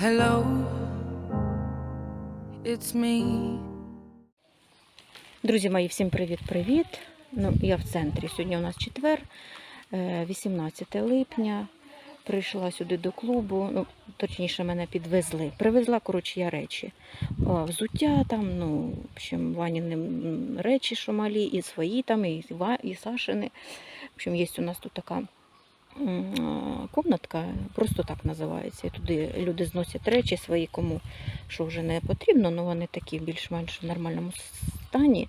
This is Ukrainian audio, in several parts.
Hello, it's me. Друзі мої, всім привіт-привіт. Ну, я в центрі. Сьогодні у нас четвер, е, 18 липня. Прийшла сюди до клубу, ну, точніше, мене підвезли. Привезла, коротше, я речі. О, взуття там, ну, в общем, Ваніни речі, що малі, і свої там, і, і Сашини. В общем, є у нас тут така комнатка, просто так називається. І туди люди зносять речі свої, кому що вже не потрібно, але вони такі більш-менш в нормальному стані.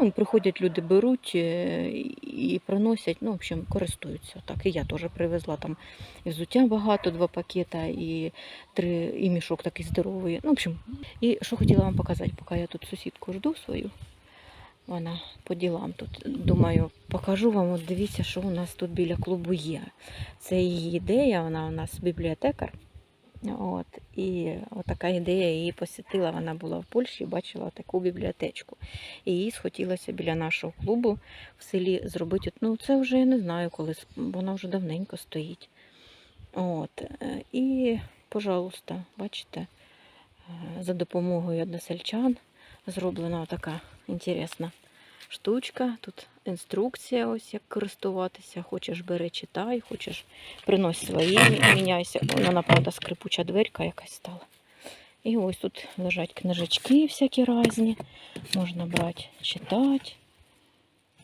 Ну, приходять люди, беруть е, і приносять, ну, в общем, користуються. Так, і я теж привезла там і взуття багато, два пакета, і три, і мішок такий здоровий. Ну, в общем, і що хотіла вам показати, поки я тут сусідку жду свою. Вона по ділам тут. Думаю, покажу вам, от дивіться, що у нас тут біля клубу є. Це її ідея, вона у нас бібліотекар. От, і така ідея її посітила. Вона була в Польщі, бачила таку бібліотечку. І їй схотілося біля нашого клубу в селі зробити. Ну, це вже я не знаю коли, вона вже давненько стоїть. От. е, І, пожалуйста, бачите, е, за допомогою односельчан зроблена така інтересна штучка. Тут інструкція, ось як користуватися. Хочеш бери, читай, хочеш принось свої, міняйся. Вона, правда, скрипуча дверка якась стала. І ось тут лежать книжечки всякі різні. Можна брати, читати.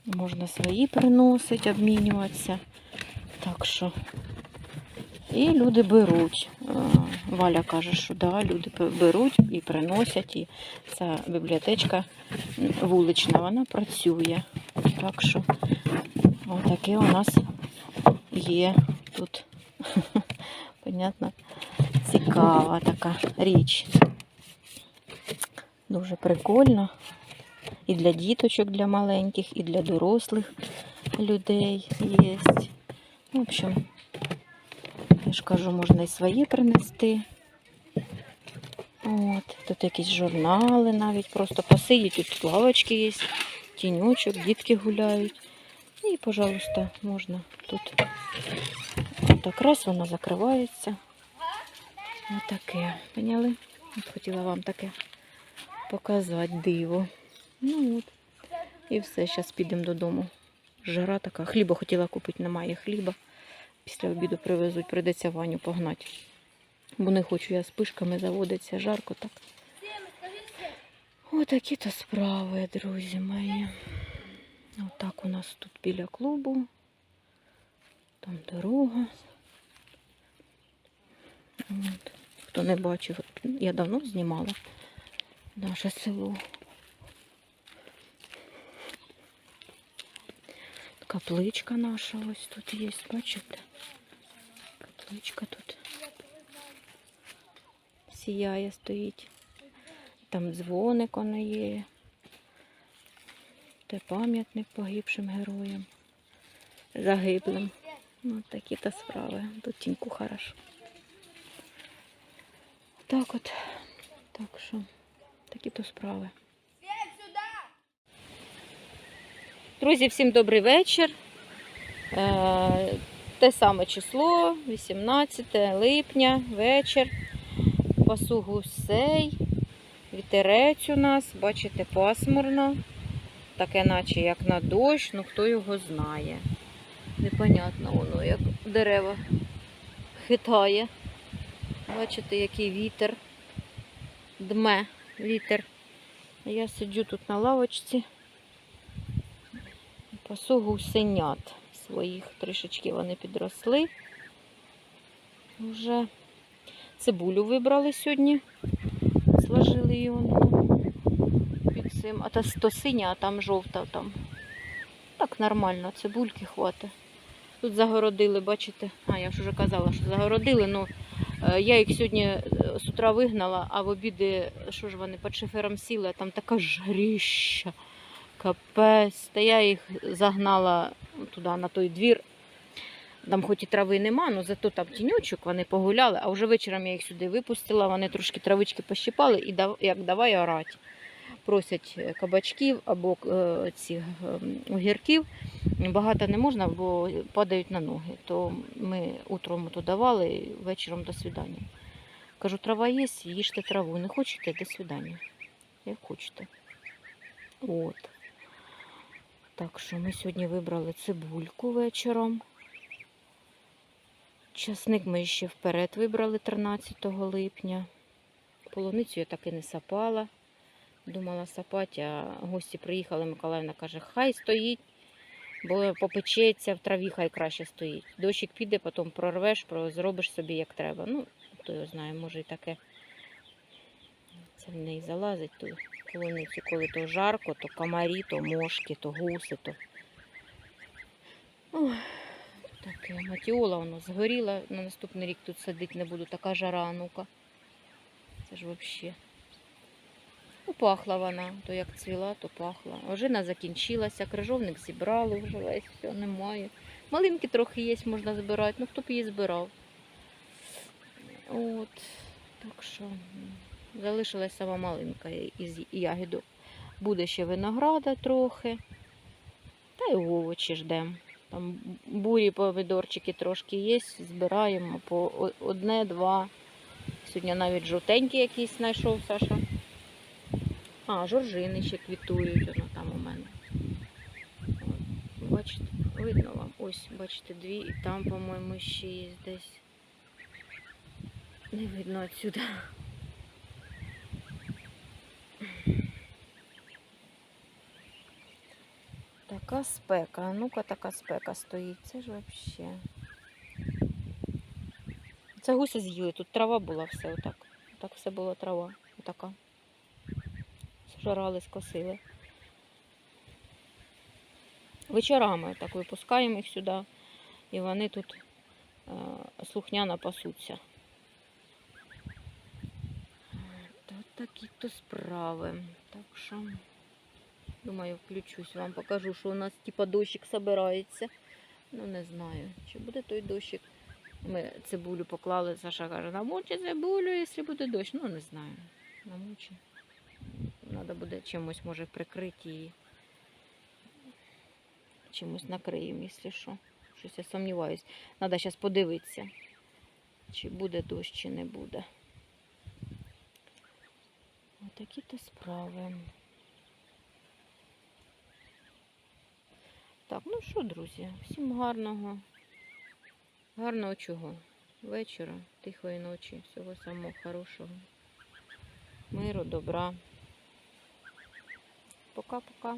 Можна свої приносити, обмінюватися. Так що. І люди беруть. Е, Валя каже, що да, люди беруть і приносять. І ця бібліотечка вулична, вона працює. Так що отаке у нас є тут. Понятно, цікава така річ. Дуже прикольно. І для діточок, для маленьких, і для дорослих людей є. В общем, я ж кажу, можна і свої принести. От, тут якісь журнали навіть просто посидіть, тут лавочки є, тіньочок, дітки гуляють. І, пожалуйста, можна тут. Так раз вона закривається. Отаке. Поняли? От хотіла вам таке показати диво. Ну от. І все, зараз підемо додому. Жара така. Хліба хотіла купити, немає хліба. Після обіду привезуть, прийдеться Ваню погнати. Бо не хочу я з пишками заводиться, жарко так. Отакі то справи, друзі мої. Отак у нас тут біля клубу. Там дорога. От. Хто не бачив, я давно знімала наше село. Капличка наша ось тут є, бачите? Капличка тут сіяє, стоїть. Там дзвоник воно є. Це пам'ятник погибшим героям. Загиблим. Ну, такі то справи. Тут тіньку хорошо. Так от. Так що, такі то справи. Друзі, всім добрий вечір. Е, те саме число, 18 липня, вечір. Пасу гусей. Вітерець у нас, бачите, пасмурно. Таке, наче як на дощ, ну хто його знає. Непонятно воно, як дерева хитає. Бачите, який вітер. Дме вітер. Я сиджу тут на лавочці. Пасу гусенят своїх. Трішечки вони підросли. Вже цибулю вибрали сьогодні. Сложили її під цим. А та то синя, а там жовта. Там. Так нормально, цибульки хватить. Тут загородили, бачите? А, я ж вже казала, що загородили. Ну, е, я їх сьогодні е, з утра вигнала, а в обіди, що ж вони під шифером сіли, а там така жаріща. Капець. Та я їх загнала туди, на той двір. Там хоч і трави нема, але зато там тіньочок, вони погуляли, а вже вечором я їх сюди випустила, вони трошки травички пощипали і дав, як давай орати. Просять е, кабачків або е, цих е, огірків. Багато не можна, бо падають на ноги. То ми утром то давали, вечором до свидання. Кажу, трава є, їжте траву. Не хочете, до свидання. Як хочете. От. Так що ми сьогодні вибрали цибульку вечором. Часник ми ще вперед вибрали 13 липня. Полуницю я так і не сапала. Думала сапати, а гості приїхали, Миколаївна каже, хай стоїть, бо попечеться в траві, хай краще стоїть. Дощик піде, потім прорвеш, зробиш собі як треба. Ну, хто його знає, може і таке. Це в неї залазить ту полуницю, коли то жарко, то комарі, то мошки, то гуси, то. Ой, таке. Матіола воно згоріла. На наступний рік тут садити не буду. Така жара, ну-ка. Це ж взагалі. Ну, пахла вона, то як цвіла, то пахла. Ожина закінчилася, крижовник зібрали вже весь, все, немає. Малинки трохи є, можна збирати, ну хто б її збирав. От, так що залишилась сама малинка із ягідок. Буде ще винограда трохи. Та й овочі ждемо. Там бурі помідорчики трошки є, збираємо по одне, два. Сьогодні навіть жовтенький якийсь знайшов Саша. А, жоржини ще квітують, воно там у мене. Бачите, видно вам. Ось, бачите, дві, і там, по-моєму, ще є десь. Не видно отсюда. Така спека. Ну-ка така спека стоїть. Це ж взагалі. Це гуси з'їли. Тут трава була все отак. Так все було трава. Отака. Сжирали, скосили. Вечорами так випускаємо їх сюди, і вони тут е, слухняно пасуться. Та такі то справи. Так що, думаю, включусь вам, покажу, що у нас типа дощик собирається. Ну, не знаю, чи буде той дощик. Ми цибулю поклали, Саша каже, намочи цибулю, якщо буде дощ. Ну, не знаю. Намочи. Треба буде чимось, може, прикрити її. Чимось накриємо, якщо що. Щось я сумніваюсь. Треба зараз подивитися, чи буде дощ, чи не буде. Отакі то справи. Так, ну що, друзі, всім гарного. Гарного чого? Вечора, тихої ночі, всього самого хорошого. Миру, добра. Пока-пока.